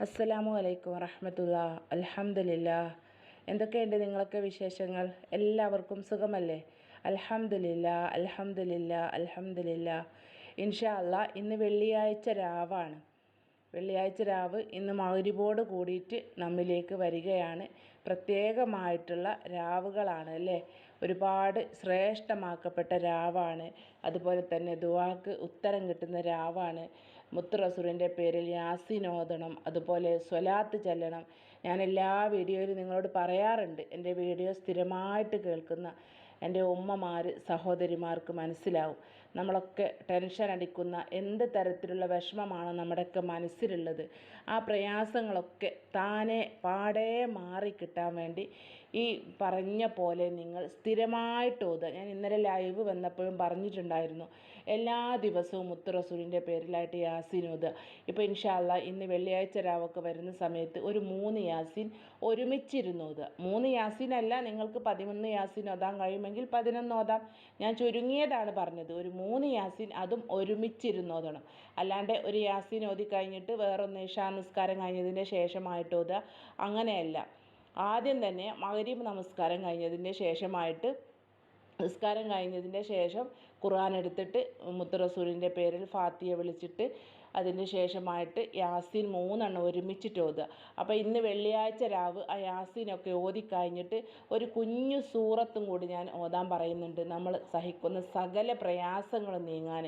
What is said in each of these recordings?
അസ്സലാമു അലൈക്കും വറഹമത്തുള്ള. അലഹമില്ല എന്തൊക്കെയുണ്ട് നിങ്ങളൊക്കെ വിശേഷങ്ങൾ? എല്ലാവർക്കും സുഖമല്ലേ? അലഹമില്ല അലഹമില്ല അലഹമില്ല ഇൻഷാ അല്ലാ ഇന്ന് വെള്ളിയാഴ്ച രാവാണ്. വെള്ളിയാഴ്ച രാവ് ഇന്ന് മൗരിബോട് കൂടിയിട്ട് നമ്മിലേക്ക് വരികയാണ്. പ്രത്യേകമായിട്ടുള്ള രാവുകളാണ് അല്ലേ? ഒരുപാട് ശ്രേഷ്ഠമാക്കപ്പെട്ട രാവാണ്. അതുപോലെ തന്നെ ദുവാക്ക് ഉത്തരം കിട്ടുന്ന രാവാണ്. മുത്ത് റസൂലിന്റെ പേരിൽ യാസിനോദണം അതുപോലെ സ്വലാത്ത് ചെല്ലണം. ഞാൻ എല്ലാ വീഡിയോയിലും നിങ്ങളോട് പറയാറുണ്ട് എന്റെ വീഡിയോ സ്ഥിരമായിട്ട് കേൾക്കുന്ന എന്റെ ഉമ്മമാർ സഹോദരിമാർക്ക് മനസ്സിലാവും. നമ്മളൊക്കെ ടെൻഷൻ അടിക്കുന്ന എന്ത് തരത്തിലുള്ള വിഷമമാണ് നമ്മുടെയൊക്കെ മനസ്സിലുള്ളത്. ആ പ്രയാസങ്ങളൊക്കെ താനെ പാടേ മാറിക്കിട്ടാൻ വേണ്ടി ഈ പറഞ്ഞ പോലെ നിങ്ങൾ സ്ഥിരമായിട്ട് ഓതുക. ഞാൻ ഇന്നലെ ലൈവ് വന്നപ്പോഴും പറഞ്ഞിട്ടുണ്ടായിരുന്നു എല്ലാ ദിവസവും മുത്ത് റസൂലിന്റെ പേരിലായിട്ട് യാസീൻ ഓതുക ഇപ്പോൾ ഇൻഷാല്ല ഇന്ന് വെള്ളിയാഴ്ച രാവൊക്കെ വരുന്ന സമയത്ത് ഒരു മൂന്ന് യാസിൻ ഒരുമിച്ചിരുന്ന് ഓതുക മൂന്ന് യാസീൻ അല്ല നിങ്ങൾക്ക് പതിമൂന്ന് യാസീൻ ഓതാൻ കഴിയുമെങ്കിൽ പതിനൊന്ന് ഓതാം. ഞാൻ ചുരുങ്ങിയതാണ് പറഞ്ഞത്. ഒരു മൂന്ന് യാസിൻ അതും ഒരുമിച്ചിരുന്ന് ഓതണം. അല്ലാണ്ട് ഒരു യാസീൻ ഓതി കഴിഞ്ഞിട്ട് വേറൊന്ന് നിസ്കാരം കഴിഞ്ഞതിന്റെ ശേഷമായിട്ട് ഓതുക അങ്ങനെയല്ല. ആദ്യം തന്നെ മകരീബ് നമസ്കാരം കഴിഞ്ഞതിന്റെ ശേഷമായിട്ട് നിസ്കാരം കഴിഞ്ഞതിന്റെ ശേഷം ഖുർആൻ എടുത്തിട്ട് മുത്ത് റസൂലിന്റെ പേരിൽ ഫാത്തിയ വിളിച്ചിട്ട് അതിന് ശേഷമായിട്ട് യാസീൻ മൂന്നെണ്ണം ഒരുമിച്ചിട്ട് ഓതുക. അപ്പോൾ ഇന്ന് വെള്ളിയാഴ്ച രാവ് ആ യാസീനൊക്കെ ഓതി കഴിഞ്ഞിട്ട് ഒരു കുഞ്ഞു സൂറത്തും കൂടി ഞാൻ ഓതാൻ പറയുന്നുണ്ട്. നമ്മൾ സഹിക്കുന്ന സകല പ്രയാസങ്ങൾ നീങ്ങാൻ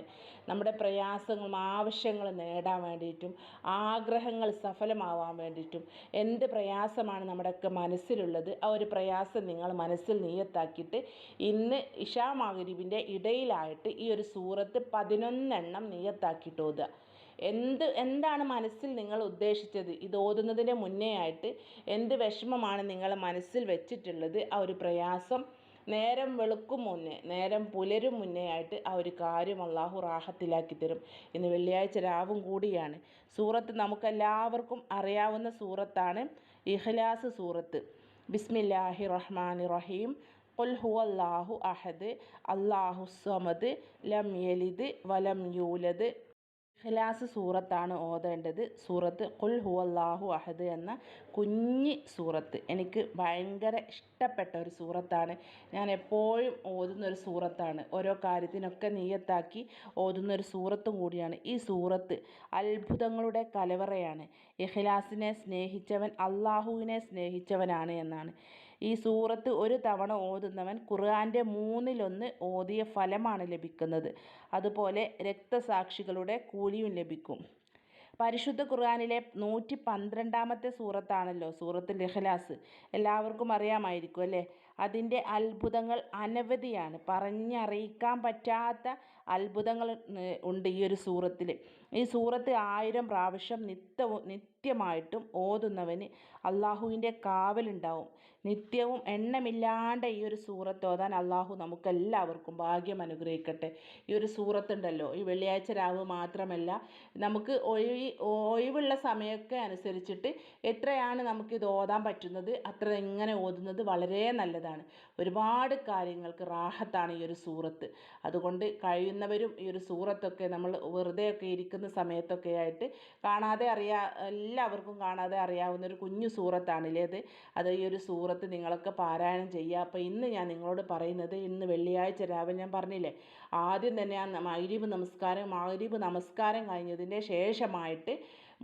നമ്മുടെ പ്രയാസങ്ങളും ആവശ്യങ്ങൾ നേടാൻ വേണ്ടിയിട്ടും ആഗ്രഹങ്ങൾ സഫലമാവാൻ വേണ്ടിയിട്ടും എന്ത് പ്രയാസമാണ് നമ്മുടെയൊക്കെ മനസ്സിലുള്ളത് ആ ഒരു പ്രയാസം നിങ്ങൾ മനസ്സിൽ നീയത്താക്കിയിട്ട് ഇന്ന് ഇഷാ മഗ്രിബിന്റെ ഇടയിലായിട്ട് ഈ ഒരു സൂറത്ത് പതിനൊന്നെണ്ണം നീയത്താക്കിയിട്ട് ഓതുക. എന്ത് എന്താണ് മനസ്സിൽ നിങ്ങൾ ഉദ്ദേശിച്ചത്? ഇത് ഓതുന്നതിന്റെ മുന്നേ ആയിട്ട് എന്ത് വിഷമമാണ് നിങ്ങൾ മനസ്സിൽ വെച്ചിട്ടുള്ളത്? ആ ഒരു പ്രയാസം നേരം വെളുക്കും മുന്നേ നേരം പുലരും മുന്നേ ആയിട്ട് ആ ഒരു കാര്യം അള്ളാഹു റാഹത്തിലാക്കി തരും. ഇന്ന് വെള്ളിയാഴ്ച രാവും കൂടിയാണ്. സൂറത്ത് നമുക്കെല്ലാവർക്കും അറിയാവുന്ന സൂറത്താണ് ഇഖ്ലാസ് സൂറത്ത്. ബിസ്മില്ലാഹി റഹ്മാൻ റഹീം. ഖുൽ ഹുവല്ലാഹു അഹദ്. അള്ളാഹു സമദ്. ലം യലിദ്. വലം യൂലദ്. ഇഖ്ലാസ് സൂറത്താണ് ഓതേണ്ടത്. സൂറത്ത് ഖുൽ ഹുവല്ലാഹു അഹദ് എന്ന കുഞ്ഞ് സൂറത്ത്. എനിക്ക് ഭയങ്കര ഇഷ്ടപ്പെട്ട ഒരു സൂറത്താണ്. ഞാൻ എപ്പോഴും ഓതുന്ന ഒരു സൂറത്താണ്. ഓരോ കാര്യത്തിനൊക്കെ നീയത്താക്കി ഓതുന്ന ഒരു സൂറത്തും കൂടിയാണ്. ഈ സൂറത്ത് അത്ഭുതങ്ങളുടെ കലവറയാണ്. ഇഖ്ലാസിനെ സ്നേഹിച്ചവൻ അള്ളാഹുവിനെ സ്നേഹിച്ചവനാണ് എന്നാണ്. ഈ സൂറത്ത് ഒരു തവണ ഓതുന്നവൻ ഖുർആന്റെ മൂന്നിലൊന്ന് ഓതിയ ഫലമാണ് ലഭിക്കുന്നത്. അതുപോലെ രക്തസാക്ഷികളുടെ കൂലിയും ലഭിക്കും. പരിശുദ്ധ ഖുർആാനിലെ നൂറ്റി പന്ത്രണ്ടാമത്തെ സൂറത്താണല്ലോ സൂറത്ത് ഇഖ്ലാസ്. എല്ലാവർക്കും അറിയാമായിരിക്കും അല്ലേ? അതിന്റെ അത്ഭുതങ്ങൾ അനവധിയാണ്. പറഞ്ഞറിയിക്കാൻ പറ്റാത്ത അത്ഭുതങ്ങൾ ഉണ്ട് ഈ ഒരു സൂറത്തിൽ. ഈ സൂറത്ത് ആയിരം പ്രാവശ്യം നിത്യവും നിത്യമായിട്ടും ഓതുന്നവന് അള്ളാഹുവിന്റെ കാവലുണ്ടാവും. നിത്യവും എണ്ണമില്ലാണ്ട് ഈ ഒരു സൂറത്ത് ഓതാൻ അള്ളാഹു നമുക്കെല്ലാവർക്കും ഭാഗ്യം അനുഗ്രഹിക്കട്ടെ. ഈ ഒരു സൂറത്തുണ്ടല്ലോ ഈ വെള്ളിയാഴ്ച രാവ് മാത്രമല്ല നമുക്ക് ഒഴിവ് ഒഴിവുള്ള സമയമൊക്കെ അനുസരിച്ചിട്ട് എത്രയാണ് നമുക്കിത് ഓതാൻ പറ്റുന്നത് അത്ര എങ്ങനെ ഓതുന്നത് വളരെ നല്ലതാണ്. ഒരുപാട് കാര്യങ്ങൾക്ക് റാഹത്താണ് ഈ ഒരു സൂറത്ത്. അതുകൊണ്ട് കഴിയുന്നവരും ഈ ഒരു സൂറത്തൊക്കെ നമ്മൾ വെറുതെ ഒക്കെ ഇരിക്കുന്ന സമയത്തൊക്കെ ആയിട്ട് കാണാതെ അറിയാ എല്ലാവർക്കും കാണാതെ അറിയാവുന്ന ഒരു കുഞ്ഞു സൂറത്താണില്ലേ അത് അത് ഈ ഒരു സൂറത്ത് നിങ്ങളൊക്കെ പാരായണം ചെയ്യുക. അപ്പോൾ ഇന്ന് ഞാൻ നിങ്ങളോട് പറയുന്നത് ഇന്ന് വെള്ളിയാഴ്ച രാവിലെ ഞാൻ പറഞ്ഞില്ലേ ആദ്യം തന്നെ ആ മൈരീബ് നമസ്കാരം മൈരീബ് നമസ്കാരം കഴിഞ്ഞതിന്റെ ശേഷമായിട്ട്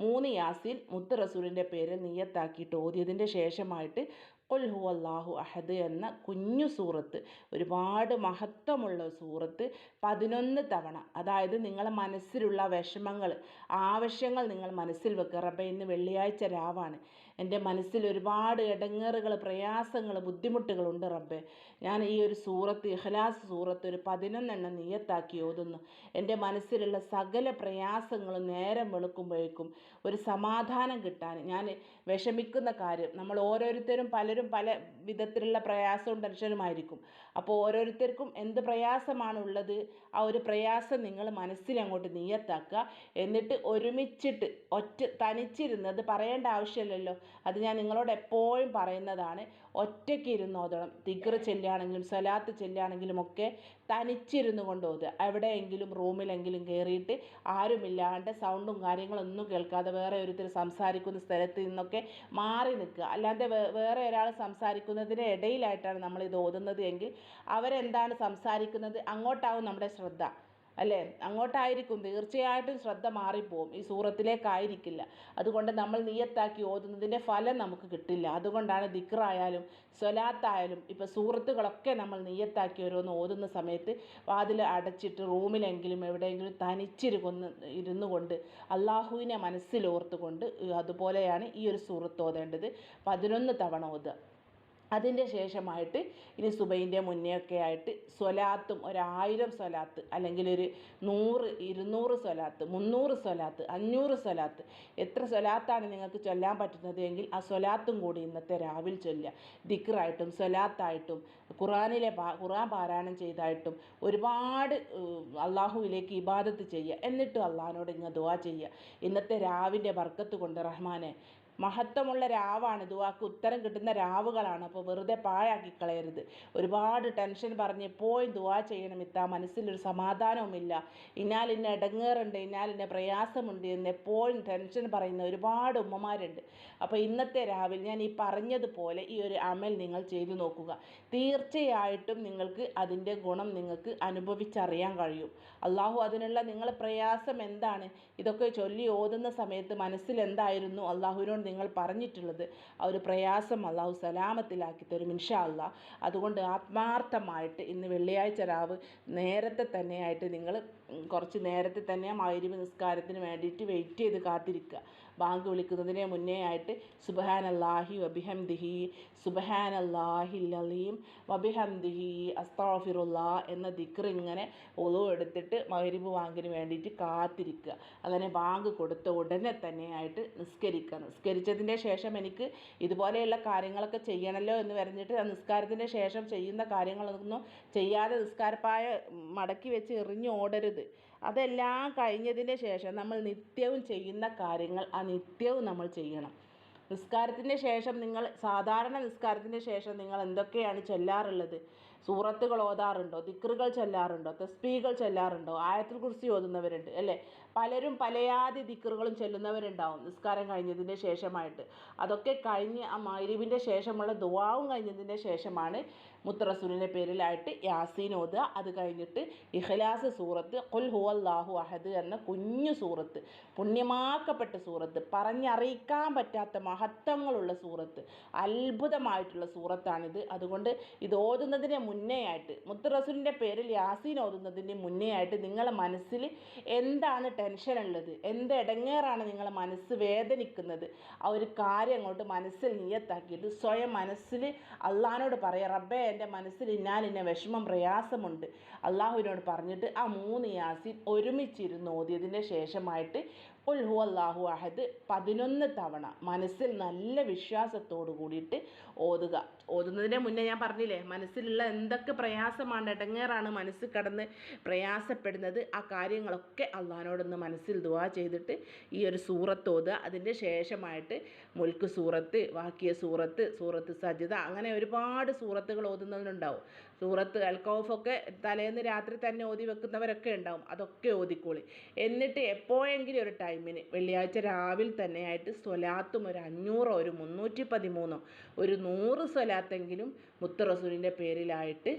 മൂന്ന് യാസിൻ മുത്ത് റസൂലിന്റെ പേര് നീയത്താക്കിയിട്ട് ഓതിയതിന്റെ ശേഷമായിട്ട് ഖുൽ ഹു അള്ളാഹു അഹദ് എന്ന കുഞ്ഞു സൂറത്ത്. ഒരുപാട് മഹത്വമുള്ള സൂറത്ത് പതിനൊന്ന് തവണ. അതായത് നിങ്ങളെ മനസ്സിലുള്ള വിഷമങ്ങൾ ആവശ്യങ്ങൾ നിങ്ങൾ മനസ്സിൽ വെക്കുക. റബ്ബെ ഇന്ന് വെള്ളിയാഴ്ച രാവാണ്. എന്റെ മനസ്സിൽ ഒരുപാട് ഇടങ്ങേറുകൾ പ്രയാസങ്ങൾ ബുദ്ധിമുട്ടുകളുണ്ട് റബ്ബെ. ഞാൻ ഈ ഒരു സൂറത്ത് ഇഹ്ലാസ് സൂറത്ത് ഒരു പതിനൊന്നെണ്ണം നീയത്താക്കി ഓതുന്നു. എന്റെ മനസ്സിലുള്ള സകല പ്രയാസങ്ങളും നേരം വെളുക്കുമ്പോഴേക്കും ഒരു സമാധാനം കിട്ടാൻ ഞാൻ വിഷമിക്കുന്ന കാര്യം നമ്മൾ ഓരോരുത്തരും പലരും പല വിധത്തിലുള്ള പ്രയാസവും ടെൻഷനുമായിരിക്കും അപ്പോൾ ഓരോരുത്തർക്കും എന്ത് പ്രയാസമാണ് ഉള്ളത് ആ ഒരു പ്രയാസം നിങ്ങൾ മനസ്സിൽ അങ്ങോട്ട് നീയത്താക്കുക. എന്നിട്ട് ഒരുമിച്ചിട്ട് ഒറ്റ തനിച്ചിരുന്ന് അത് പറയേണ്ട ആവശ്യമില്ലല്ലോ. അത് ഞാൻ നിങ്ങളോട് എപ്പോഴും പറയുന്നതാണ്. ഒറ്റയ്ക്ക് ഇരുന്ന് ഓതണം. ദിഗ്റ് ചെല്ലുകയാണെങ്കിലും സ്വലാത്ത് ചെല്ലുകയാണെങ്കിലും ഒക്കെ തനിച്ചിരുന്നു കൊണ്ട് ഓതുക. എവിടെയെങ്കിലും റൂമിലെങ്കിലും കയറിയിട്ട് ആരുമില്ലാണ്ട് സൗണ്ടും കാര്യങ്ങളൊന്നും കേൾക്കാതെ വേറെ ഒരുത്തർ സംസാരിക്കുന്ന സ്ഥലത്ത് നിന്നൊക്കെ മാറി നിൽക്കുക. അല്ലാതെ വേറെ ഒരാൾ സംസാരിക്കുന്നതിന് ഇടയിലായിട്ടാണ് നമ്മൾ ഇത് ഓതുന്നത് എങ്കിൽ അവരെന്താണ് സംസാരിക്കുന്നത് അങ്ങോട്ടാവും നമ്മുടെ ശ്രദ്ധ. അല്ലേ? അങ്ങോട്ടായിരിക്കും. തീർച്ചയായിട്ടും ശ്രദ്ധ മാറിപ്പോവും. ഈ സൂറത്തിലേക്കായിരിക്കില്ല. അതുകൊണ്ട് നമ്മൾ നിയത്താക്കി ഓതുന്നതിന്റെ ഫലം നമുക്ക് കിട്ടില്ല. അതുകൊണ്ടാണ് ദിക്റായാലും സ്വലാത്തായാലും ഇപ്പോൾ സൂറത്തുകളൊക്കെ നമ്മൾ നിയത്താക്കി ഓരോന്ന് ഓതുന്ന സമയത്ത് വാതിൽ അടച്ചിട്ട് റൂമിലെങ്കിലും എവിടെയെങ്കിലും തനിച്ചിരുന്ന് ഇരുന്നു കൊണ്ട് അള്ളാഹുവിനെ മനസ്സിലോർത്തുകൊണ്ട് അതുപോലെയാണ് ഈ ഒരു സൂറത്ത് ഓതേണ്ടത്. പതിനൊന്ന് തവണ ഓതുക. അതിന്റെ ശേഷമായിട്ട് ഇനി സുബൈന്റെ മുന്നേ ഒക്കെ ആയിട്ട് സ്വലാത്തും ഒരായിരം സ്വലാത്ത് അല്ലെങ്കിൽ ഒരു നൂറ് ഇരുന്നൂറ് സ്വലാത്ത് മുന്നൂറ് സ്വലാത്ത് അഞ്ഞൂറ് സ്വലാത്ത് എത്ര സ്വലാത്താണ് നിങ്ങൾക്ക് ചൊല്ലാൻ പറ്റുന്നത് എങ്കിൽ ആ സ്വലാത്തും കൂടി ഇന്നത്തെ രാവിലെ ചൊല്ലുക. ദിക്റായിട്ടും സ്വലാത്തായിട്ടും ഖുറാനിലെ ഖുറാൻ പാരായണം ചെയ്തായിട്ടും ഒരുപാട് അള്ളാഹുവിലേക്ക് ഇബാദത്ത് ചെയ്യുക. എന്നിട്ടും അള്ളാഹിനോട് ഇങ്ങ് ദുവാ ചെയ്യുക. ഇന്നത്തെ രാവിന്റെ ബർക്കത്ത് കൊണ്ട് റഹ്മാനെ മഹത്വമുള്ള രാവാണ്. ദുവാക്ക് ഉത്തരം കിട്ടുന്ന രാവുകളാണ്. അപ്പോൾ വെറുതെ പാഴാക്കി കളയരുത്. ഒരുപാട് ടെൻഷൻ പറഞ്ഞ് എപ്പോഴും ദുവാ ചെയ്യണം ഇത്ത. മനസ്സിലൊരു സമാധാനവുമില്ല. ഇന്നാൽ ഇന്ന ഇടങ്ങേറുണ്ട്. ഇന്നാൽ ഇന്ന പ്രയാസമുണ്ട് എന്ന് എപ്പോഴും ടെൻഷൻ പറയുന്ന ഒരുപാട് ഉമ്മമാരുണ്ട്. അപ്പോൾ ഇന്നത്തെ രാവിലെ ഞാൻ ഈ പറഞ്ഞതുപോലെ ഈ ഒരു അമൽ നിങ്ങൾ ചെയ്തു നോക്കുക. തീർച്ചയായിട്ടും നിങ്ങൾക്ക് അതിന്റെ ഗുണം നിങ്ങൾക്ക് അനുഭവിച്ചറിയാൻ കഴിയും. അള്ളാഹു അതിനുള്ള നിങ്ങളുടെ പ്രയാസം എന്താണ്? ഇതൊക്കെ ചൊല്ലി ഓതുന്ന സമയത്ത് മനസ്സിൽ എന്തായിരുന്നു? അള്ളാഹുവിനോട് നിങ്ങൾ പറഞ്ഞിട്ടുള്ളത് ആ ഒരു പ്രയാസം അള്ളാഹു സലാമത്തിലാക്കി തരും ഇൻഷാ അതുകൊണ്ട് ആത്മാർത്ഥമായിട്ട് ഇന്ന് വെള്ളിയാഴ്ച രാവ് നേരത്തെ തന്നെയായിട്ട് നിങ്ങൾ കുറച്ച് നേരത്തെ തന്നെ മൈരിവ് നിസ്കാരത്തിന് വേണ്ടിയിട്ട് വെയിറ്റ് ചെയ്ത് കാത്തിരിക്കുക. ബാങ്ക് വിളിക്കുന്നതിന് മുന്നേ ആയിട്ട് സുബഹാൻ അല്ലാഹി വബിഹംദിഹി സുബഹാൻ അല്ലാഹി അലീം വബിഹംദിഹി അസ്താഫിറുല്ലാ എന്ന ദിക്ർ ഇങ്ങനെ ഒതു എടുത്തിട്ട് മൈരിബ് ബാങ്കിന് വേണ്ടിയിട്ട് കാത്തിരിക്കുക. അങ്ങനെ ബാങ്ക് കൊടുത്ത ഉടനെ തന്നെയായിട്ട് നിസ്കരിക്കുക. നിസ്കരിച്ചതിന്റെ ശേഷം എനിക്ക് ഇതുപോലെയുള്ള കാര്യങ്ങളൊക്കെ ചെയ്യണമല്ലോ എന്ന് പറഞ്ഞിട്ട് ആ നിസ്കാരത്തിന്റെ ശേഷം ചെയ്യുന്ന കാര്യങ്ങളൊന്നും ചെയ്യാതെ നിസ്കാരപ്പായ മടക്കി വെച്ച് എറിഞ്ഞ് ഓടരുത്. അതെല്ലാം കഴിഞ്ഞതിന് ശേഷം നമ്മൾ നിത്യവും ചെയ്യുന്ന കാര്യങ്ങൾ ആ നിത്യവും നമ്മൾ ചെയ്യണം. നിസ്കാരത്തിന് ശേഷം നിങ്ങൾ സാധാരണ നിസ്കാരത്തിന് ശേഷം നിങ്ങൾ എന്തൊക്കെയാണ് ചൊല്ലാറുള്ളത്? സൂറത്തുകൾ ഓതാറുണ്ടോ? ദിക്റുകൾ ചൊല്ലാറുണ്ടോ? തസ്ബീകൾ ചൊല്ലാറുണ്ടോ? ആയത്തുൽ കുറിച്ച് ഓതുന്നവരുണ്ട് അല്ലേ? പലരും പലയാതി ദിക്റുകളും ചൊല്ലുന്നവരുണ്ടാവും. നിസ്കാരം കഴിഞ്ഞതിന് ശേഷമായിട്ട്. അതൊക്കെ കഴിഞ്ഞ് ആ മൈരീബിന്റെ ശേഷമുള്ള ദുവാവും കഴിഞ്ഞതിന് ശേഷമാണ് മുത്തറസൂലിന്റെ പേരിലായിട്ട് യാസീൻ ഓതുക. അത് കഴിഞ്ഞിട്ട് ഇഖ്ലാസ് സൂറത്ത് കുൽ ഹുവല്ലാഹു അഹദ് എന്ന കുഞ്ഞു സൂറത്ത് പുണ്യമാക്കപ്പെട്ട സൂറത്ത് പറഞ്ഞറിയിക്കാൻ പറ്റാത്ത മഹത്വങ്ങളുള്ള സൂറത്ത് അത്ഭുതമായിട്ടുള്ള സൂറത്താണിത്. അതുകൊണ്ട് ഇത് ഓതുന്നതിന് മുന്നേ ആയിട്ട് മുത്തറസൂലിന്റെ പേരിൽ യാസീൻ ഓതുന്നതിന് മുന്നേ ആയിട്ട് നിങ്ങളെ മനസ്സിൽ എന്താണ് ടെൻഷൻ ഉള്ളത്. എന്ത് ഇടങ്ങേറാണ് നിങ്ങളെ മനസ്സ് വേദനിക്കുന്നത്? ആ ഒരു കാര്യം അങ്ങോട്ട് മനസ്സിൽ നിയത്താക്കിയിട്ട് സ്വയം മനസ്സിൽ അള്ളഹാനോട് പറയുക റബ്ബേ എന്റെ മനസ്സിൽ ഇന്നാലിന്ന വിഷമം പ്രയാസമുണ്ട്. അള്ളാഹുവിനോട് പറഞ്ഞിട്ട് ആ മൂന്ന് യാസീൻ ഒരുമിച്ചിരുന്ന് ഓതിയതിന്റെ ശേഷമായിട്ട് ഉൽ ഹു അള്ളാഹു അഹദ്. പതിനൊന്ന് തവണ മനസ്സിൽ നല്ല വിശ്വാസത്തോടു കൂടിയിട്ട് ഓതുക. ഓതുന്നതിന് മുന്നേ ഞാൻ പറഞ്ഞില്ലേ മനസ്സിലുള്ള എന്തൊക്കെ പ്രയാസമാണ് ഇടങ്ങേറാണ് മനസ്സിൽ കടന്ന് പ്രയാസപ്പെടുന്നത് ആ കാര്യങ്ങളൊക്കെ അള്ളഹാനോടൊന്ന് മനസ്സിൽ ദുവാ ചെയ്തിട്ട് ഈ ഒരു സൂറത്ത് ഓതുക. അതിന്റെ ശേഷമായിട്ട് മുൽക്ക് സൂറത്ത് വാക്കിയ സൂറത്ത് സൂറത്ത് സജിത അങ്ങനെ ഒരുപാട് സൂറത്തുകൾ ഓതുന്നതിനുണ്ടാവും സൂറത്ത് അൽക്കൗഫൊക്കെ തലേന്ന് രാത്രി തന്നെ ഓതി വെക്കുന്നവരൊക്കെ ഉണ്ടാവും. അതൊക്കെ ഓതിക്കോളി. എന്നിട്ട് എപ്പോഴെങ്കിലും ഒരു ടൈമിന് വെള്ളിയാഴ്ച രാവിലെ തന്നെയായിട്ട് സ്വലാത്തും ഒരു അഞ്ഞൂറോ ഒരു മുന്നൂറ്റി പതിമൂന്നോ ഒരു നൂറ് സ്വലാത്തെങ്കിലും മുത്തറസൂലിന്റെ പേരിലായിട്ട്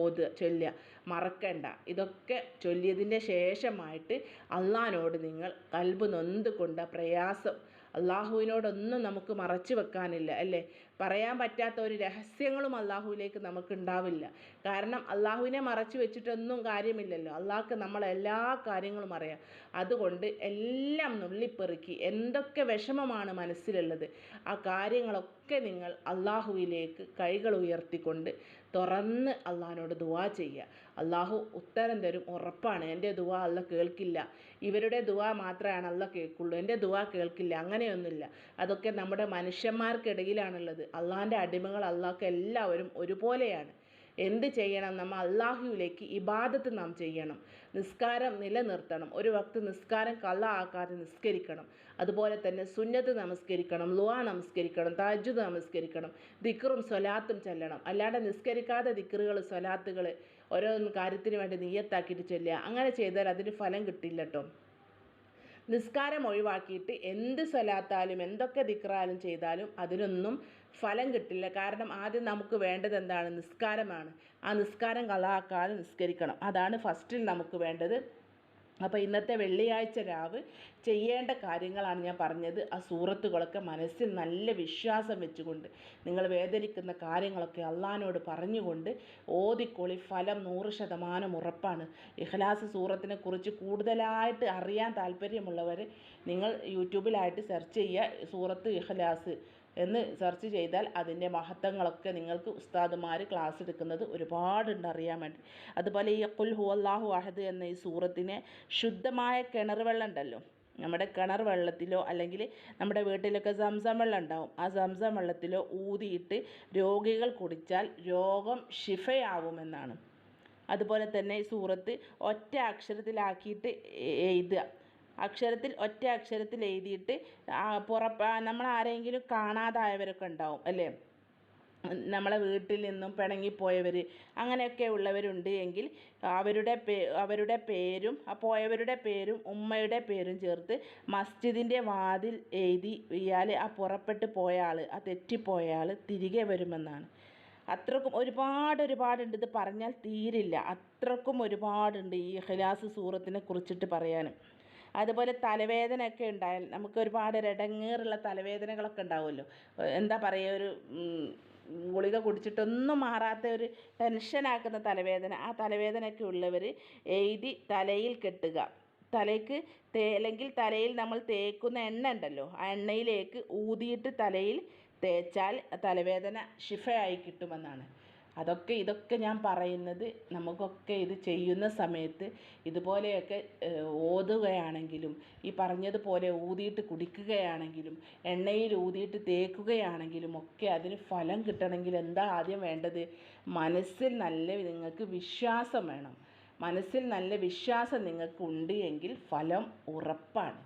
ഓതുക ചൊല്ലുക. മറക്കണ്ട. ഇതൊക്കെ ചൊല്ലിയതിന്റെ ശേഷമായിട്ട് അള്ളഹാനോട് നിങ്ങൾ കൽബ് നൊന്ത് കൊണ്ട പ്രയാസം. അള്ളാഹുവിനോടൊന്നും നമുക്ക് മറച്ചു വെക്കാനില്ല അല്ലേ? പറയാൻ പറ്റാത്ത ഒരു രഹസ്യങ്ങളും അള്ളാഹുവിലേക്ക് നമുക്ക് ഉണ്ടാവില്ല കാരണം അള്ളാഹുവിനെ മറച്ചു വെച്ചിട്ടൊന്നും കാര്യമില്ലല്ലോ. അള്ളാഹ്ക്ക് നമ്മളെല്ലാ കാര്യങ്ങളും അറിയാം. അതുകൊണ്ട് എല്ലാം നുള്ളിപ്പെറുക്കി എന്തൊക്കെ വിഷമമാണ് മനസ്സിലുള്ളത് ആ കാര്യങ്ങളൊക്കെ നിങ്ങൾ അള്ളാഹുവിലേക്ക് കൈകൾ ഉയർത്തിക്കൊണ്ട് തുറന്ന് അള്ളാഹിനോട് ദുവാ ചെയ്യുക. അള്ളാഹു ഉത്തരം തരും ഉറപ്പാണ്. എന്റെ ദുവാ അല്ല കേൾക്കില്ല. ഇവരുടെ ദുവാ മാത്രമാണ് അല്ല കേൾക്കുള്ളൂ. എന്റെ ദുവാ കേൾക്കില്ല. അങ്ങനെയൊന്നുമില്ല. അതൊക്കെ നമ്മുടെ മനുഷ്യന്മാർക്കിടയിലാണുള്ളത്. അള്ളാഹിന്റെ അടിമകൾ അള്ളാഹ്ക്ക് എല്ലാവരും ഒരുപോലെയാണ്. എന്ത് ചെയ്യണം? നമ്മൾ അള്ളാഹുവിലേക്ക് ഇബാദത്ത് നാം ചെയ്യണം. നിസ്കാരം നിലനിർത്തണം. ഒരു വക്ത് നിസ്കാരം കള്ള ആക്കാതെ നിസ്കരിക്കണം. അതുപോലെ തന്നെ സുന്നത്ത് നമസ്കരിക്കണം ലുവാ നമസ്കരിക്കണം താജുദ് നമസ്കരിക്കണം ദിക്റും സ്വലാത്തും ചെല്ലണം. അല്ലാണ്ട് നിസ്കരിക്കാതെ ദിക്റുകൾ സ്വലാത്തുകൾ ഓരോ കാര്യത്തിന് വേണ്ടി നീയത്താക്കിയിട്ട് ചെല്ലുക. അങ്ങനെ ചെയ്താൽ അതിന് ഫലം കിട്ടില്ല കേട്ടോ നിസ്കാരം ഒഴിവാക്കിയിട്ട് എന്ത് സ്വലാത്താലും എന്തൊക്കെ ദിക്റാലും ചെയ്താലും അതിനൊന്നും ഫലം കിട്ടില്ല. കാരണം ആദ്യം നമുക്ക് വേണ്ടത് എന്താണ്? നിസ്കാരമാണ്. ആ നിസ്കാരം കളാക്കാതെ നിസ്കരിക്കണം. അതാണ് ഫസ്റ്റിൽ നമുക്ക് വേണ്ടത്. അപ്പോൾ ഇന്നത്തെ വെള്ളിയാഴ്ച രാവ് ചെയ്യേണ്ട കാര്യങ്ങളാണ് ഞാൻ പറഞ്ഞത്. ആ സൂറത്തുകളൊക്കെ മനസ്സിൽ നല്ല വിശ്വാസം വെച്ചുകൊണ്ട് നിങ്ങൾ വേദനിക്കുന്ന കാര്യങ്ങളൊക്കെ അള്ളഹാനോട് പറഞ്ഞുകൊണ്ട് ഓതിക്കൊളി. ഫലം നൂറ് ശതമാനം ഉറപ്പാണ്. ഇഖ്ലാസ് സൂറത്തിനെ കുറിച്ച് കൂടുതലായിട്ട് അറിയാൻ താല്പര്യമുള്ളവർ നിങ്ങൾ യൂട്യൂബിലായിട്ട് സെർച്ച് ചെയ്യുക. സൂറത്ത് ഇഖ്ലാസ്. എന്ന് സെർച്ച് ചെയ്താൽ അതിന്റെ മഹത്വങ്ങളൊക്കെ നിങ്ങൾക്ക് ഉസ്താദുമാർ ക്ലാസ് എടുക്കുന്നത് ഒരുപാടുണ്ട് അറിയാൻ വേണ്ടി. അതുപോലെ ഈ കുൽ ഹു അള്ളാഹു അഹദ് എന്ന ഈ സൂറത്തിനെ ശുദ്ധമായ കിണർ വെള്ളം ഉണ്ടല്ലോ. നമ്മുടെ കിണർ വെള്ളത്തിലോ അല്ലെങ്കിൽ നമ്മുടെ വീട്ടിലൊക്കെ സംസം വെള്ളം ഉണ്ടാവും. ആ സംസം വെള്ളത്തിലോ ഊതിയിട്ട് രോഗികൾ കുടിച്ചാൽ രോഗം ശിഫയാവുമെന്നാണ് അതുപോലെ തന്നെ ഈ സൂറത്ത് ഒറ്റ അക്ഷരത്തിലാക്കിയിട്ട് എഴുതുക. അക്ഷരത്തിൽ ഒറ്റ അക്ഷരത്തിൽ എഴുതിയിട്ട് പുറപ്പ നമ്മൾ ആരെങ്കിലും കാണാതായവരൊക്കെ ഉണ്ടാവും അല്ലേ? നമ്മളെ വീട്ടിൽ നിന്നും പിണങ്ങിപ്പോയവർ അങ്ങനെയൊക്കെ ഉള്ളവരുണ്ട് എങ്കിൽ അവരുടെ പേ അവരുടെ പേരും ആ പോയവരുടെ പേരും ഉമ്മയുടെ പേരും ചേർത്ത് മസ്ജിദിന്റെ വാതിൽ എഴുതി ഇയാൾ ആ പുറപ്പെട്ട് പോയ ആൾ ആ തെറ്റിപ്പോയ ആൾ തിരികെ വരുമെന്നാണ്. അത്രക്കും ഒരുപാട് ഒരുപാടുണ്ട്. ഇത് പറഞ്ഞാൽ തീരില്ല. അത്രക്കും ഒരുപാടുണ്ട് ഈ ഖിലാസ് സൂറത്തിനെ കുറിച്ചിട്ട് പറയാനും അതുപോലെ തലവേദനയൊക്കെ ഉണ്ടായാൽ നമുക്ക് ഒരുപാട് ഇടങ്ങേറുള്ള തലവേദനകളൊക്കെ ഉണ്ടാവുമല്ലോ. എന്താ പറയുക ഒരു ഗുളിക കുടിച്ചിട്ടൊന്നും മാറാത്ത ഒരു ടെൻഷനാക്കുന്ന തലവേദന ആ തലവേദനയൊക്കെ ഉള്ളവർ എഴുതി തലയിൽ കെട്ടുക. തലയ്ക്ക് തേ അല്ലെങ്കിൽ തലയിൽ നമ്മൾ തേക്കുന്ന എണ്ണ ഉണ്ടല്ലോ ആ എണ്ണയിലേക്ക് ഊതിയിട്ട് തലയിൽ തേച്ചാൽ തലവേദന ശിഫയായി കിട്ടുമെന്നാണ്. അതൊക്കെ ഇതൊക്കെ ഞാൻ പറയുന്നത് നമുക്കൊക്കെ ഇത് ചെയ്യുന്ന സമയത്ത് ഇതുപോലെയൊക്കെ ഓതുകയാണെങ്കിലും ഈ പറഞ്ഞതുപോലെ ഊതിയിട്ട് കുടിക്കുകയാണെങ്കിലും എണ്ണയിൽ ഊതിയിട്ട് തേക്കുകയാണെങ്കിലും ഒക്കെ അതിന് ഫലം കിട്ടണമെങ്കിൽ എന്താ ആദ്യം വേണ്ടത്? മനസ്സിൽ നല്ല നിങ്ങൾക്ക് വിശ്വാസം വേണം. മനസ്സിൽ നല്ല വിശ്വാസം നിങ്ങൾക്ക് ഉണ്ട് എങ്കിൽ ഫലം ഉറപ്പാണ്.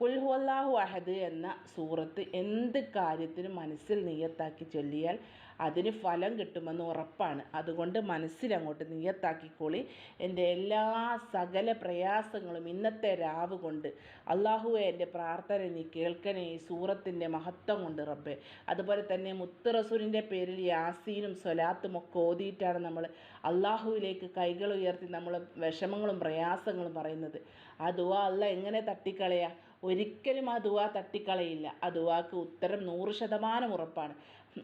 കുൽഹുവല്ലാഹു അഹദ് എന്ന സൂറത്ത് എന്ത് കാര്യത്തിനും മനസ്സിൽ നിയത്താക്കി ചൊല്ലിയാൽ അതിന് ഫലം കിട്ടുമെന്ന് ഉറപ്പാണ്. അതുകൊണ്ട് മനസ്സിലങ്ങോട്ട് നിയത്താക്കിക്കോളി. എന്റെ എല്ലാ സകല പ്രയാസങ്ങളും ഇന്നത്തെ രാവ് കൊണ്ട്. അള്ളാഹുവെ എന്റെ പ്രാർത്ഥന നീ കേൾക്കണേ ഈ സൂറത്തിന്റെ മഹത്വം കൊണ്ട് റബ്ബെ. അതുപോലെ തന്നെ മുത്തറസൂരിന്റെ പേരിൽ യാസീനും സ്വലാത്തും ഒക്കെ ഓതിയിട്ടാണ് നമ്മൾ അള്ളാഹുവിലേക്ക് കൈകൾ ഉയർത്തി നമ്മൾ വിഷമങ്ങളും പ്രയാസങ്ങളും പറയുന്നത്. ആ അല്ല എങ്ങനെ തട്ടിക്കളയാ? ഒരിക്കലും ആ ദുവാ തട്ടിക്കളയില്ല. ആ ദുവാക്ക് ഉത്തരം നൂറ് ശതമാനം ഉറപ്പാണ്.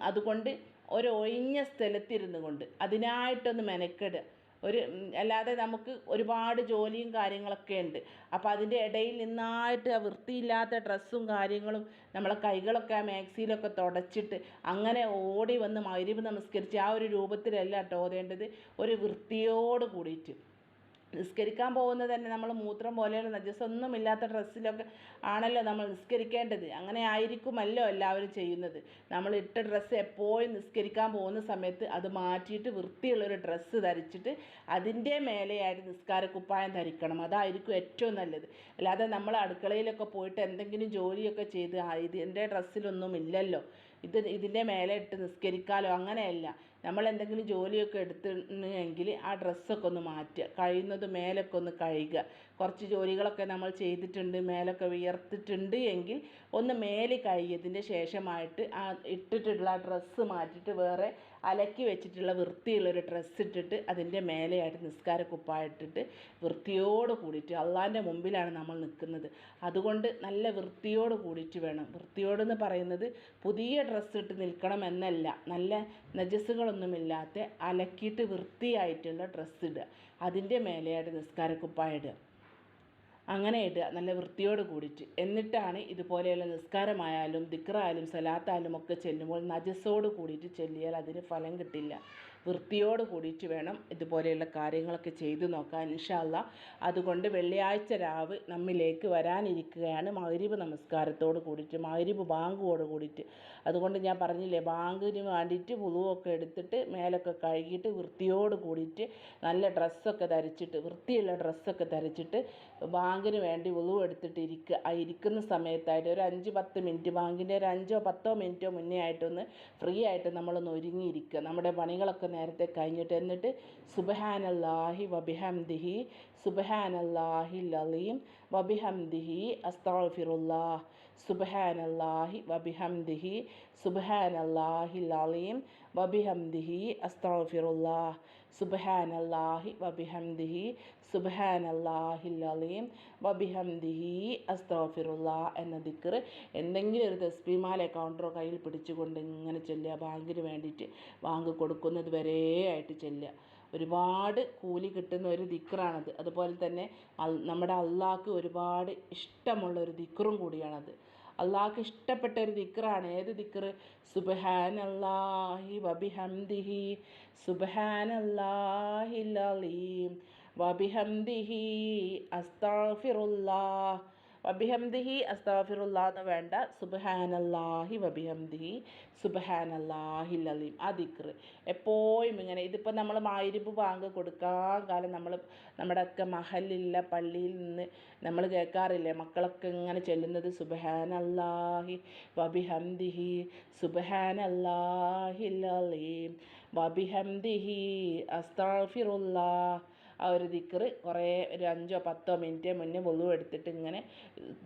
അതുകൊണ്ട് ഒരു ഒഴിഞ്ഞ സ്ഥലത്തിരുന്നു കൊണ്ട് അതിനായിട്ടൊന്ന് മെനക്കെടുക ഒരു അല്ലാതെ നമുക്ക് ഒരുപാട് ജോലിയും കാര്യങ്ങളൊക്കെ ഉണ്ട്. അപ്പോൾ അതിന്റെ ഇടയിൽ നിന്നായിട്ട് വൃത്തിയില്ലാത്ത ഡ്രസ്സും കാര്യങ്ങളും നമ്മളെ കൈകളൊക്കെ ആ മാക്സിയിലൊക്കെ തുടച്ചിട്ട് അങ്ങനെ ഓടി വന്ന് മൈരിവ് നമസ്കരിച്ച് ആ ഒരു രൂപത്തിലല്ല കേട്ടോ ഓതേണ്ടത്. ഒരു വൃത്തിയോട് കൂടിയിട്ട്. നിസ്കരിക്കാൻ പോകുന്നത് തന്നെ നമ്മൾ മൂത്രം പോലെയുള്ള നജസ്സൊന്നും ഇല്ലാത്ത ഡ്രസ്സിലൊക്കെ ആണല്ലോ നമ്മൾ നിസ്കരിക്കേണ്ടത്. അങ്ങനെ ആയിരിക്കുമല്ലോ എല്ലാവരും ചെയ്യുന്നത്. നമ്മൾ ഇട്ട ഡ്രസ്സ് എപ്പോഴും നിസ്കരിക്കാൻ പോകുന്ന സമയത്ത് അത് മാറ്റിയിട്ട് വൃത്തിയുള്ളൊരു ഡ്രസ്സ് ധരിച്ചിട്ട് അതിന്റെ മേലെയായിട്ട് നിസ്കാര കുപ്പായം ധരിക്കണം. അതായിരിക്കും ഏറ്റവും നല്ലത്. അല്ലാതെ നമ്മൾ അടുക്കളയിലൊക്കെ പോയിട്ട് എന്തെങ്കിലും ജോലിയൊക്കെ ചെയ്ത് ഇതിന്റെ ഡ്രസ്സിലൊന്നും ഇല്ലല്ലോ. ഇത് ഇതിന്റെ മേലെ ഇട്ട് നിസ്കരിക്കാലോ അങ്ങനെയല്ല. നമ്മൾ എന്തെങ്കിലും ജോലിയൊക്കെ എടുത്തിരുന്നെങ്കിൽ ആ ഡ്രസ്സൊക്കെ ഒന്ന് മാറ്റുക. കഴിയുന്നത് മേലൊക്കെ ഒന്ന് കഴുകുക. കുറച്ച് ജോലികളൊക്കെ നമ്മൾ ചെയ്തിട്ടുണ്ട് മേലൊക്കെ വിയർത്തിട്ടുണ്ട് എങ്കിൽ ഒന്ന് മേൽ കഴുകിയതിന്റെ ശേഷമായിട്ട് ആ ഇട്ടിട്ടുള്ള ഡ്രസ്സ് മാറ്റിയിട്ട് വേറെ അലക്കി വെച്ചിട്ടുള്ള വൃത്തിയുള്ളൊരു ഡ്രസ്സ് ഇട്ടിട്ട് അതിന്റെ മേലെയായിട്ട് നിസ്കാര കുപ്പായിട്ടിട്ട് വൃത്തിയോട് കൂടിയിട്ട് അള്ളാന്റെ മുമ്പിലാണ് നമ്മൾ നിൽക്കുന്നത്. അതുകൊണ്ട് നല്ല വൃത്തിയോട് കൂടിയിട്ട് വേണം. വൃത്തിയോടെന്ന് പറയുന്നത് പുതിയ ഡ്രസ്സ് ഇട്ട് നിൽക്കണം എന്നല്ല. നല്ല നജസ്സുകളൊന്നുമില്ലാത്ത അലക്കിയിട്ട് വൃത്തിയായിട്ടുള്ള ഡ്രസ്സ് ഇടുക. അതിന്റെ മേലെയായിട്ട് നിസ്കാരക്കുപ്പായ ഇടുക. അങ്ങനെ ഇടുക നല്ല വൃത്തിയോട് കൂടിയിട്ട്. എന്നിട്ടാണ് ഇതുപോലെയുള്ള നിസ്കാരമായാലും ദിക്റായാലും സലാത്തായാലും ഒക്കെ ചെല്ലുമ്പോൾ നജസ്സോട് കൂടിയിട്ട് ചെല്ലിയാൽ അതിന് ഫലം കിട്ടില്ല. വൃത്തിയോട് കൂടിയിട്ട് വേണം ഇതുപോലെയുള്ള കാര്യങ്ങളൊക്കെ ചെയ്തു നോക്കാൻ ഇൻഷാല്ല അതുകൊണ്ട് വെള്ളിയാഴ്ച രാവ് നമ്മിലേക്ക് വരാനിരിക്കുകയാണ് മഗ്രിബ് നമസ്കാരത്തോട് കൂടിയിട്ട് മഗ്രിബ് ബാങ്കോട് കൂടിയിട്ട്. അതുകൊണ്ട് ഞാൻ പറഞ്ഞില്ലേ ബാങ്കിന് വേണ്ടിയിട്ട് പുതുവൊക്കെ എടുത്തിട്ട് മേലൊക്കെ കഴുകിയിട്ട് വൃത്തിയോട് കൂടിയിട്ട് നല്ല ഡ്രസ്സൊക്കെ ധരിച്ചിട്ട് വൃത്തിയുള്ള ഡ്രസ്സൊക്കെ ധരിച്ചിട്ട് ബാങ്കിന് വേണ്ടി വുളു എടുത്തിട്ട് ഇരിക്കുക ആ ഇരിക്കുന്ന സമയത്തായിട്ട് ഒരു അഞ്ച് പത്ത് മിനിറ്റ് ബാങ്കിന്റെ ഒരു അഞ്ചോ പത്തോ മിനിറ്റോ മുന്നേ ആയിട്ടൊന്ന് ഫ്രീ ആയിട്ട് നമ്മളൊന്ന് ഒരുങ്ങിയിരിക്കുക നമ്മുടെ പണികളൊക്കെ നേരത്തെ കഴിഞ്ഞിട്ട് എന്നിട്ട് സുബഹാനല്ലാഹി വബിഹംദിഹി സുബഹാനല്ലാഹി ലലീം വബിഹംദിഹി അസ്താഫിറുല്ലാ സുബഹാനല്ലാഹി വബിഹംദിഹി സുബഹാനല്ലാഹി ലലീം വബിഹംദിഹി അസ്താഫിറുല്ലാഹ് സുബഹാനല്ലാഹി വബിഹംദിഹി സുബഹാനല്ലാഹി ലലീം വബിഹംദിഹി അസ്തോഫിറുല്ല എന്ന ദിക്കർ എന്തെങ്കിലും ഒരു തസ്ബിമാല കൗണ്ടറോ കയ്യിൽ പിടിച്ചുകൊണ്ട് ഇങ്ങനെ ചെല്ലുക. ബാങ്കിന് വേണ്ടിയിട്ട് ബാങ്ക് കൊടുക്കുന്നത് വരെ ആയിട്ട് ചെല്ലുക. ഒരുപാട് കൂലി കിട്ടുന്ന ഒരു ദിക്റാണത്. അതുപോലെ തന്നെ നമ്മുടെ അള്ളാഹ്ക്ക് ഒരുപാട് ഇഷ്ടമുള്ള ഒരു ദിക്റും കൂടിയാണത്. അള്ളാഹ്ക്ക് ഇഷ്ടപ്പെട്ട ഒരു ദിക്റാണ്. ഏത് ദിക്ർ സുബഹാനല്ലാഹി വബിഹംദിഹി സുബഹാനല്ലാഹിൽ അലീം വബിഹംദിഹി അസ്താഫിറുല്ലാഹ് വബിഹംദിഹി അസ്താഫിറുല്ലാ എന്ന് വേണ്ട സുബഹാനല്ലാഹി വബിഹംദിഹി സുബഹാനല്ലാഹി അലീം ആ ദിക്ർ. എപ്പോഴും ഇങ്ങനെ ഇതിപ്പോൾ നമ്മൾ മായിരിപ്പ് ബാങ്ക് കൊടുക്കാൻ കാലം നമ്മൾ നമ്മുടെ ഒക്കെ മഹലില്ല പള്ളിയിൽ നിന്ന് നമ്മൾ കേൾക്കാറില്ലേ മക്കളൊക്കെ ഇങ്ങനെ ചെല്ലുന്നത് സുബഹാനല്ലാഹി വബിഹംദിഹി സുബഹാനല്ലാഹി അലീം വബിഹംദിഹി അസ്താഫിറുല്ലാഹ് ആ ഒരു ദിക്ർ കുറേ ഒരു അഞ്ചോ പത്തോ മിനിറ്റ് മുന്നേ വുളു എടുത്തിട്ട് ഇങ്ങനെ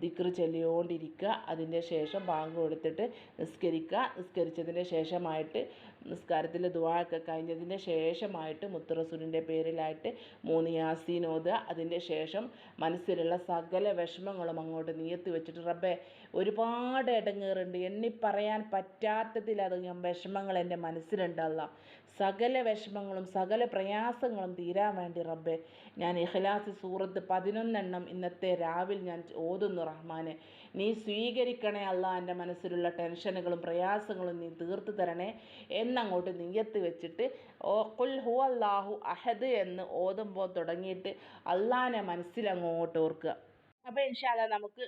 ദിക്ർ ചൊല്ലിക്കൊണ്ടിരിക്കുക അതിന്റെ ശേഷം ബാങ്ക് കൊടുത്തിട്ട് നിസ്കരിക്കുക. നിസ്കരിച്ചതിന്റെ ശേഷമായിട്ട് നിസ്കാരത്തിൽ ദുവാ ഒക്കെ കഴിഞ്ഞതിന്റെ ശേഷമായിട്ട് മുത്തറസൂലിന്റെ പേരിലായിട്ട് മൂന്ന് യാസീൻ ഓതുക. അതിന്റെ ശേഷം മനസ്സിലുള്ള സകല വിഷമങ്ങളും അങ്ങോട്ട് നീയത്ത് വെച്ചിട്ട് റബ്ബേ ഒരുപാട് ഇടങ്ങേറുണ്ട്. എണ്ണി പറയാൻ പറ്റാത്തതിലധികം വിഷമങ്ങൾ എന്റെ മനസ്സിലുണ്ടല്ല. സകല വിഷമങ്ങളും സകല പ്രയാസങ്ങളും തീരാൻ വേണ്ടി റബ്ബെ ഞാൻ ഇഖ്ലാസ് സൂറത്ത് പതിനൊന്നെണ്ണം ഇന്നത്തെ രാവിലെ ഞാൻ ഓതുന്നു റഹ്മാനെ. നീ സ്വീകരിക്കണേ അല്ല എന്റെ മനസ്സിലുള്ള ടെൻഷനുകളും പ്രയാസങ്ങളും നീ തീർത്തു തരണേ എന്നങ്ങോട്ട് നീയത്ത് വെച്ചിട്ട് ഓ കുൽ ഹു അല്ലാഹു അഹദ് എന്ന് ഓതുമ്പോൾ തുടങ്ങിയിട്ട് അള്ളാനെ മനസ്സിലങ്ങോട്ട് ഓർക്കുക. അപ്പോൾ ഇൻഷാല്ല നമുക്ക്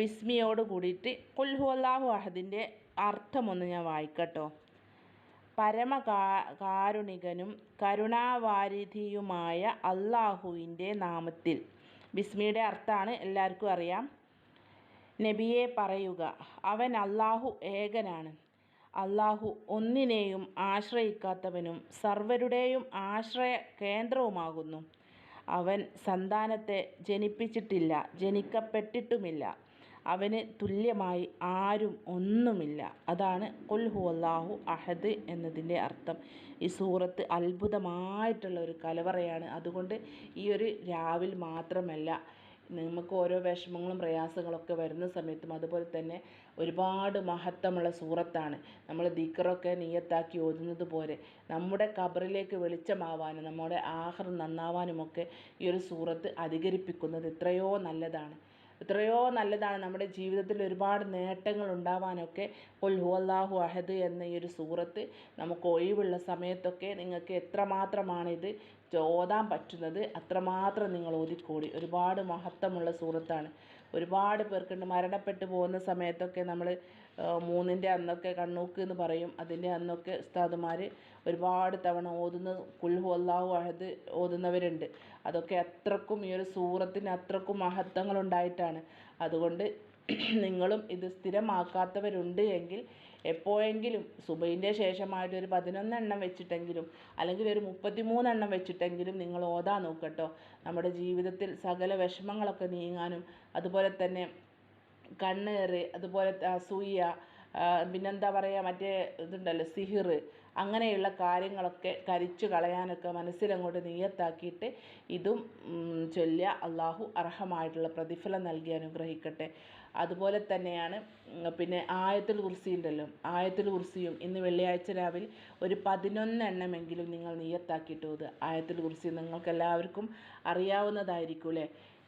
ബിസ്മിയോട് കൂടിയിട്ട് കുൽ ഹു അല്ലാഹു അഹദിന്റെ അർത്ഥമൊന്ന് ഞാൻ വായിക്കട്ടോ. പരമകാ കാരുണികനും കരുണാവാരിധിയുമായ അള്ളാഹുവിന്റെ നാമത്തിൽ. ബിസ്മിയുടെ അർത്ഥമാണ് എല്ലാവർക്കും അറിയാം. നബിയെ പറയുക അവൻ അല്ലാഹു ഏകനാണ്. അല്ലാഹു ഒന്നിനെയും ആശ്രയിക്കാത്തവനും സർവരുടെയും ആശ്രയ കേന്ദ്രവുമാകുന്നു. അവൻ സന്താനത്തെ ജനിപ്പിച്ചിട്ടില്ല ജനിക്കപ്പെട്ടിട്ടുമില്ല. അവന് തുല്യമായി ആരും ഒന്നുമില്ല. അതാണ് കൊൽഹു അല്ലാഹു അഹദ് എന്നതിന്റെ അർത്ഥം. ഈ സൂറത്ത് അത്ഭുതമായിട്ടുള്ള ഒരു കലവറയാണ്. അതുകൊണ്ട് ഈ ഒരു രാവിൽ മാത്രമല്ല നമുക്ക് ഓരോ വിഷമങ്ങളും പ്രയാസങ്ങളൊക്കെ വരുന്ന സമയത്തും അതുപോലെ തന്നെ ഒരുപാട് മഹത്വമുള്ള സൂറത്താണ്. നമ്മൾ ദിക്കറൊക്കെ നീയത്താക്കി ഓതുന്നത് പോലെ നമ്മുടെ കബറിലേക്ക് വെളിച്ചമാവാനും നമ്മുടെ ആഹാരം നന്നാവാനുമൊക്കെ ഈ ഒരു സൂറത്ത് അധികരിപ്പിക്കുന്നത് എത്രയോ നല്ലതാണ്. എത്രയോ നല്ലതാണ് നമ്മുടെ ജീവിതത്തിൽ ഒരുപാട് നേട്ടങ്ങൾ ഉണ്ടാവാനൊക്കെ ഉൽ ഹുവല്ലാഹു അഹദ് എന്ന ഈ ഒരു സൂറത്ത് നമുക്ക് ഒഴിവുള്ള സമയത്തൊക്കെ നിങ്ങൾക്ക് എത്രമാത്രമാണ് ഇത് ഓതാൻ പറ്റുന്നത് അത്രമാത്രം നിങ്ങൾ ഓതിക്കോളി. ഒരുപാട് മഹത്വമുള്ള സൂറത്താണ്. ഒരുപാട് പേർക്കുണ്ട്. മരണപ്പെട്ടു പോകുന്ന സമയത്തൊക്കെ നമ്മൾ മൂന്നിന്റെ അന്നൊക്കെ കണ്ണൂക്ക് എന്ന് പറയും. അതിന്റെ അന്നൊക്കെ ഉസ്താദുമാർ ഒരുപാട് തവണ ഓതുന്ന കുൽഹു അള്ളാഹു അഹദ് ഓതുന്നവരുണ്ട്. അതൊക്കെ അത്രക്കും ഈ ഒരു സൂറത്തിന് അത്രക്കും മഹത്വങ്ങളുണ്ടായിട്ടാണ്. അതുകൊണ്ട് നിങ്ങളും ഇത് സ്ഥിരമാക്കാത്തവരുണ്ട് എങ്കിൽ എപ്പോഴെങ്കിലും സുബൈന്റെ ശേഷമായിട്ട് ഒരു പതിനൊന്നെണ്ണം വെച്ചിട്ടെങ്കിലും അല്ലെങ്കിൽ ഒരു മുപ്പത്തിമൂന്നെണ്ണം വെച്ചിട്ടെങ്കിലും നിങ്ങൾ ഓതാൻ നോക്കട്ടോ. നമ്മുടെ ജീവിതത്തിൽ സകല വിഷമങ്ങളൊക്കെ നീങ്ങാനും അതുപോലെ തന്നെ കണ്ണേറ് അതുപോലെ അസൂയ പിന്നെന്താ പറയുക മറ്റേ ഇതുണ്ടല്ലോ സിഹിർ അങ്ങനെയുള്ള കാര്യങ്ങളൊക്കെ കരിച്ചു കളയാനൊക്കെ മനസ്സിലങ്ങോട്ട് നീയത്താക്കിയിട്ട് ഇതും ചൊല്ലിയ അള്ളാഹു അർഹമായിട്ടുള്ള പ്രതിഫലം നൽകി അനുഗ്രഹിക്കട്ടെ. അതുപോലെ തന്നെയാണ് പിന്നെ ആയത്തുൽ കുർസി ഉണ്ടല്ലോ ആയത്തുൽ കുർസിയും ഇന്ന് വെള്ളിയാഴ്ച രാവിലെ ഒരു പതിനൊന്നെണ്ണമെങ്കിലും നിങ്ങൾ നീയത്താക്കിയിട്ട് ഓതുക ആയത്തുൽ കുർസി നിങ്ങൾക്ക് എല്ലാവർക്കും അറിയാവുന്നതായിരിക്കും അല്ലേ?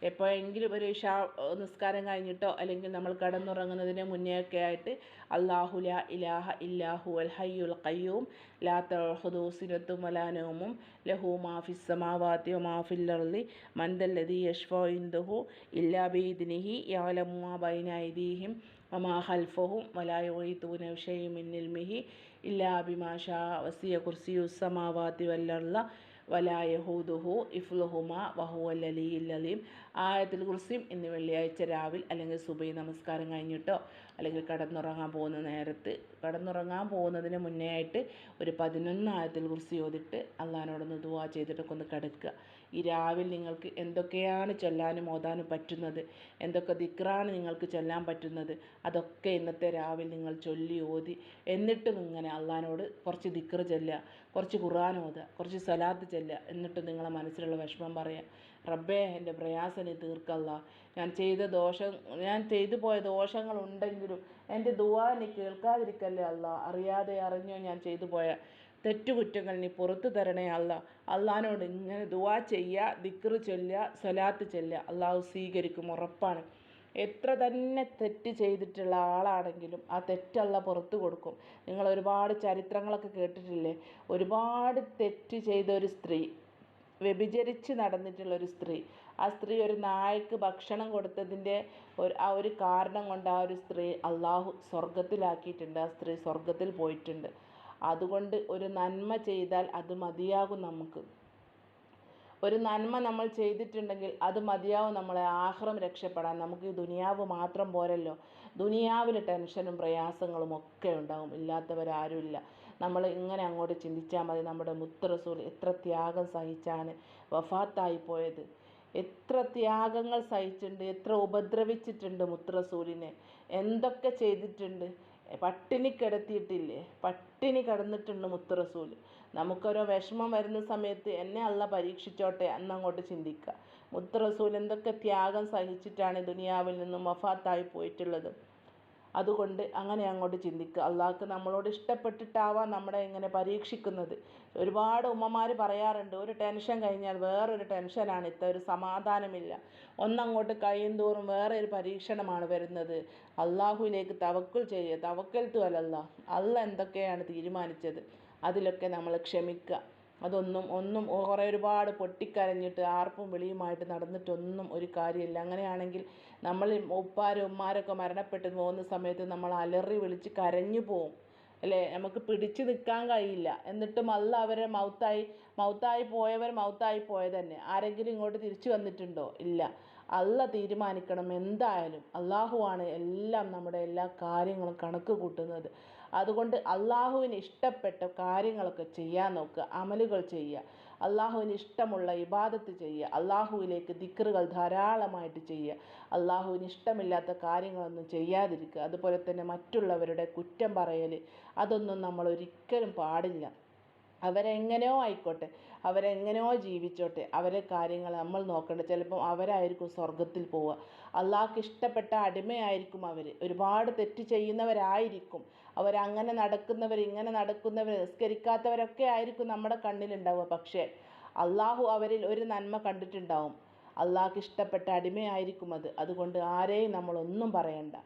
എപ്പോഴെങ്കിലും ഒരു ഇഷാ നിസ്കാരം കഴിഞ്ഞിട്ടോ അല്ലെങ്കിൽ നമ്മൾ കിടന്നുറങ്ങുന്നതിന് ഒക്കെ ആയിട്ട് അള്ളാഹു ലാ ഇലാഹ ഇല്ലാഹു അൽ ഹയ്യുൽ ഖയ്യൂം. ലാ തഹുദു സിനത്തും വലാനോമും ലഹു മാഫിസ് സമാവാത്തി മാഫില്ലി മന്ദല്ലതി യഷ്ഫോ ഇന്ദുഹു ഇല്ലാ ബീദിനിഹി യാലമുമാ മാ ബൈന ഐദീഹിം വമാ ഖൽഫഹും വലാ യുഗീതൂന ബിശൈഇൻ മിൻ ഇൽമിഹി ഇല്ലാ ബിമാ ഷാ വസിയ കുർസിയു സമാവാത്തി വൽ അർള വലായഹൂദുഹു ഇഫ്ലുഹുമ വഹുവൽ ഇല്ലലീം. ആയത്തിൽ കുറിച്ചും ഇന്ന് വെള്ളിയാഴ്ച രാവിലെ അല്ലെങ്കിൽ സുബൈ നമസ്കാരം കഴിഞ്ഞിട്ടോ അല്ലെങ്കിൽ കടന്നുറങ്ങാൻ പോകുന്ന നേരത്ത് കടന്നുറങ്ങാൻ പോകുന്നതിന് മുന്നേ ആയിട്ട് ഒരു പതിനൊന്ന് ആയത്തിൽ കുറിച്ച് ചോദിട്ട് അള്ളഹാനോടൊന്ന് ദുവാ ചെയ്തിട്ടൊക്കെ ഒന്ന് കിടക്കുക. ഈ രാവിലെ നിങ്ങൾക്ക് എന്തൊക്കെയാണ് ചൊല്ലാനും ഓതാനും പറ്റുന്നത്? എന്തൊക്കെ ദിക്റാണ് നിങ്ങൾക്ക് ചൊല്ലാൻ പറ്റുന്നത്? അതൊക്കെ ഇന്നത്തെ രാവിലെ നിങ്ങൾ ചൊല്ലി ഓതി. എന്നിട്ടും ഇങ്ങനെ അള്ളഹാനോട് കുറച്ച് ദിക്റ് ചൊല്ലുക കുറച്ച് ഖുർആൻ ഓതുക കുറച്ച് സലാത്ത് ചൊല്ലുക. എന്നിട്ടും നിങ്ങളെ മനസ്സിലുള്ള വിഷമം പറയുക. റബ്ബേ എന്റെ പ്രയാസം നീ തീർക്കല്ല. ഞാൻ ചെയ്ത ദോഷം ഞാൻ ചെയ്തു പോയ ദോഷങ്ങളുണ്ടെങ്കിലും എന്റെ ദുവാ നീ കേൾക്കാതിരിക്കല്ലേ അല്ല. അറിയാതെ അറിഞ്ഞോ ഞാൻ ചെയ്തു പോയ തെറ്റുകുറ്റങ്ങൾ നീ പുറത്തു തരണേ അല്ല. അള്ളഹാനോട് ഇങ്ങനെ ദുവാ ചെയ്യുക ദിക്റ് ചൊല്ലുക സ്വലാത്ത് ചൊല്ലുക. അള്ളാഹു സ്വീകരിക്കും ഉറപ്പാണ്. എത്ര തന്നെ തെറ്റ് ചെയ്തിട്ടുള്ള ആളാണെങ്കിലും ആ തെറ്റല്ല പുറത്തു കൊടുക്കും. നിങ്ങൾ ഒരുപാട് ചരിത്രങ്ങളൊക്കെ കേട്ടിട്ടില്ലേ? ഒരുപാട് തെറ്റ് ചെയ്ത ഒരു സ്ത്രീ വ്യഭിചരിച്ച് നടന്നിട്ടുള്ള ഒരു സ്ത്രീ. ആ സ്ത്രീ ഒരു നായക്ക് ഭക്ഷണം കൊടുത്തതിന്റെ ഒരു ആ ഒരു കാരണം കൊണ്ട് ആ ഒരു സ്ത്രീ അള്ളാഹു സ്വർഗത്തിലാക്കിയിട്ടുണ്ട് ആ സ്ത്രീ സ്വർഗത്തിൽ പോയിട്ടുണ്ട്. അതുകൊണ്ട് ഒരു നന്മ ചെയ്താൽ അത് മതിയാകും നമുക്ക്. ഒരു നന്മ നമ്മൾ ചെയ്തിട്ടുണ്ടെങ്കിൽ അത് മതിയാവും നമ്മളെ ആഹ്റം രക്ഷപ്പെടാൻ. നമുക്ക് ഈ ദുനിയാവ് മാത്രം പോരല്ലോ. ദുനിയാവിൽ ടെൻഷനും പ്രയാസങ്ങളും ഒക്കെ ഉണ്ടാവും. ഇല്ലാത്തവരാരുമില്ല നമ്മൾ ഇങ്ങനെ അങ്ങോട്ട് ചിന്തിച്ചാൽ മതി നമ്മുടെ മുത്തറസൂൽ എത്ര ത്യാഗം സഹിച്ചാണ് വഫാത്തായി പോയത്. എത്ര ത്യാഗങ്ങൾ സഹിച്ചിട്ടുണ്ട് എത്ര ഉപദ്രവിച്ചിട്ടുണ്ട് മുത്തറസൂലിനെ. എന്തൊക്കെ ചെയ്തിട്ടുണ്ട്. പട്ടിണി കിടത്തിയിട്ടില്ലേ? പട്ടിണി കിടന്നിട്ടുണ്ട് മുത്തറസൂൽ നമുക്കൊരോ വിഷമം വരുന്ന സമയത്ത് എന്നെ അല്ല പരീക്ഷിച്ചോട്ടെ എന്നങ്ങോട്ട് ചിന്തിക്കുക. മുത്തറസൂൽ എന്തൊക്കെ ത്യാഗം സഹിച്ചിട്ടാണ് ദുനിയാവിൽ നിന്നും വഫാത്തായി പോയിട്ടുള്ളത്. അതുകൊണ്ട് അങ്ങനെ അങ്ങോട്ട് ചിന്തിക്കുക. അള്ളാഹ്ക്ക് നമ്മളോട് ഇഷ്ടപ്പെട്ടിട്ടാവാം നമ്മളെ ഇങ്ങനെ പരീക്ഷിക്കുന്നത്. ഒരുപാട് ഉമ്മമാർ പറയാറുണ്ട് ഒരു ടെൻഷൻ കഴിഞ്ഞാൽ വേറൊരു ടെൻഷനാണ് ഇത്ത ഒരു സമാധാനമില്ല. ഒന്നങ്ങോട്ട് കഴിയും തോറും വേറെ ഒരു പരീക്ഷണമാണ് വരുന്നത്. അള്ളാഹുവിലേക്ക് തവക്കുൽ ചെയ്യുക തവക്കൽ തുവലല്ല അല്ല എന്തൊക്കെയാണ് തീരുമാനിച്ചത്? അതിലൊക്കെ നമ്മൾ ക്ഷമിക്കുക. അതൊന്നും ഒന്നും കുറേ ഒരുപാട് പൊട്ടിക്കരഞ്ഞിട്ട് ആർപ്പും വിളിയുമായിട്ട് നടന്നിട്ടൊന്നും ഒരു കാര്യമില്ല. അങ്ങനെയാണെങ്കിൽ നമ്മൾ ഉപ്പാരും ഉമ്മാരൊക്കെ മരണപ്പെട്ട് പോകുന്ന സമയത്ത് നമ്മൾ അലറി വിളിച്ച് കരഞ്ഞു പോവും. അല്ലേ? നമുക്ക് പിടിച്ചു നിൽക്കാൻ കഴിയില്ല. എന്നിട്ടും അല്ല അവരെ മൗത്തായി മൗത്തായി പോയവർ മൗത്തായി പോയത് തന്നെ ആരെങ്കിലും ഇങ്ങോട്ട് തിരിച്ചു വന്നിട്ടുണ്ടോ? ഇല്ല. അല്ല തീരുമാനിക്കണം എന്തായാലും. അള്ളാഹുവാണ് എല്ലാം നമ്മുടെ എല്ലാ കാര്യങ്ങളും കണക്ക് കൂട്ടുന്നത്. അതുകൊണ്ട് അള്ളാഹുവിന് ഇഷ്ടപ്പെട്ട കാര്യങ്ങളൊക്കെ ചെയ്യാൻ നോക്കുക അമലുകൾ ചെയ്യുക. അള്ളാഹുവിന് ഇഷ്ടമുള്ള ഇബാദത്ത് ചെയ്യുക അള്ളാഹുവിലേക്ക് ദിക്റുകൾ ധാരാളമായിട്ട് ചെയ്യുക. അള്ളാഹുവിന് ഇഷ്ടമില്ലാത്ത കാര്യങ്ങളൊന്നും ചെയ്യാതിരിക്കുക. അതുപോലെ തന്നെ മറ്റുള്ളവരുടെ കുറ്റം പറയൽ അതൊന്നും നമ്മൾ ഒരിക്കലും പാടില്ല. അവരെങ്ങനെയോ ആയിക്കോട്ടെ അവരെങ്ങനെയോ ജീവിച്ചോട്ടെ അവരെ കാര്യങ്ങൾ നമ്മൾ നോക്കേണ്ട. ചിലപ്പം അവരായിരിക്കും സ്വർഗത്തിൽ പോവുക. അള്ളാഹ്ക്ക് ഇഷ്ടപ്പെട്ട അടിമയായിരിക്കും അവർ ഒരുപാട് തെറ്റ് ചെയ്യുന്നവരായിരിക്കും അവരങ്ങനെ നടക്കുന്നവർ ഇങ്ങനെ നടക്കുന്നവർ നിസ്കരിക്കാത്തവരൊക്കെ ആയിരിക്കും നമ്മുടെ കണ്ണിലുണ്ടാവുക. പക്ഷേ അള്ളാഹു അവരിൽ ഒരു നന്മ കണ്ടിട്ടുണ്ടാവും. അള്ളാഹ്ക്ക് ഇഷ്ടപ്പെട്ട അടിമയായിരിക്കും അത്. അതുകൊണ്ട് ആരെയും നമ്മളൊന്നും പറയണ്ട.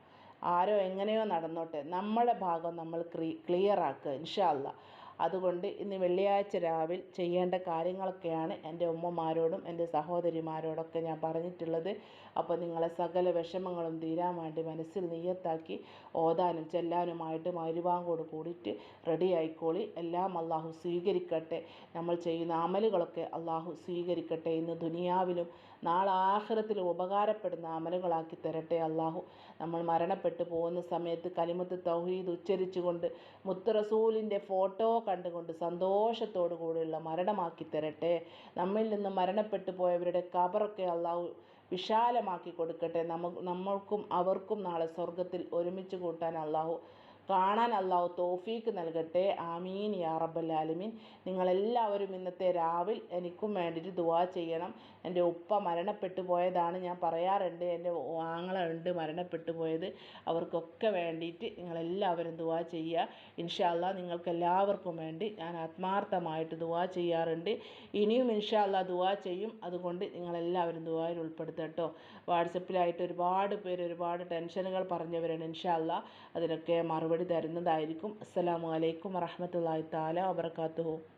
ആരോ എങ്ങനെയോ നടന്നോട്ടെ. നമ്മളെ ഭാഗം നമ്മൾ ക്ലിയർ ആക്കുക ഇൻഷാ അല്ലാ അതുകൊണ്ട് ഇന്ന് വെള്ളിയാഴ്ച രാവിലെ ചെയ്യേണ്ട കാര്യങ്ങളൊക്കെയാണ് എന്റെ ഉമ്മമാരോടും എന്റെ സഹോദരിമാരോടൊക്കെ ഞാൻ പറഞ്ഞിട്ടുള്ളത്. അപ്പോൾ നിങ്ങളെ സകല വിഷമങ്ങളും തീരാൻ വേണ്ടി മനസ്സിൽ നെയ്യത്താക്കി ഓതാനും ചെല്ലാനുമായിട്ട് മരുവാങ്കോട് കൂടിയിട്ട് റെഡി ആയിക്കോളി. എല്ലാം അള്ളാഹു സ്വീകരിക്കട്ടെ. നമ്മൾ ചെയ്യുന്ന അമലുകളൊക്കെ അള്ളാഹു സ്വീകരിക്കട്ടെ ഇന്ന് ദുനിയാവിലും നാളെ ആഹ്റത്തിലും ഉപകാരപ്പെടുന്ന അമലുകളാക്കി തരട്ടെ അള്ളാഹു. നമ്മൾ മരണപ്പെട്ടു പോകുന്ന സമയത്ത് കലിമത്ത് തൗഹീദ് ഉച്ചരിച്ചുകൊണ്ട് മുത്ത് റസൂലിന്റെ ഫോട്ടോ കണ്ടുകൊണ്ട് സന്തോഷത്തോടു കൂടിയുള്ള മരണമാക്കി തരട്ടെ. നമ്മിൽ നിന്ന് മരണപ്പെട്ടു പോയവരുടെ കബറൊക്കെ അള്ളാഹു വിശാലമാക്കി കൊടുക്കട്ടെ. നമ്മ നമ്മൾക്കും അവർക്കും നാളെ സ്വർഗത്തിൽ ഒരുമിച്ച് കൂട്ടാൻ അള്ളാഹു കാണാൻ അള്ളാഹു തോഫീക്ക് നൽകട്ടെ. ആമീൻ യാ റബ്ബൽ ആലമീൻ. നിങ്ങളെല്ലാവരും ഇന്നത്തെ രാവിൽ എനിക്കും വേണ്ടിയിട്ട് ദുവാ ചെയ്യണം. എന്റെ ഉപ്പ മരണപ്പെട്ടു പോയതാണ് ഞാൻ പറയാറുണ്ട്. എന്റെ ആങ്ങളുണ്ട് മരണപ്പെട്ടു പോയത്. അവർക്കൊക്കെ വേണ്ടിയിട്ട് നിങ്ങളെല്ലാവരും ദുവാ ചെയ്യുക. ഇൻഷാല്ല നിങ്ങൾക്ക് എല്ലാവർക്കും വേണ്ടി ഞാൻ ആത്മാർത്ഥമായിട്ട് ദുവാ ചെയ്യാറുണ്ട്. ഇനിയും ഇൻഷാല്ല ദുവാ ചെയ്യും. അതുകൊണ്ട് നിങ്ങളെല്ലാവരും ദുവായിൽ ഉൾപ്പെടുത്തട്ടോ വാട്സപ്പിലായിട്ട് ഒരുപാട് പേര് ഒരുപാട് ടെൻഷനുകൾ പറഞ്ഞവരാണ് ഇൻഷാല്ല അതിനൊക്കെ മറുപടി തരുന്നതായിരിക്കും. അസ്സലാമു അലൈക്കും വറഹമത്തല്ലാഹി താല വബർക്കാത്തുഹു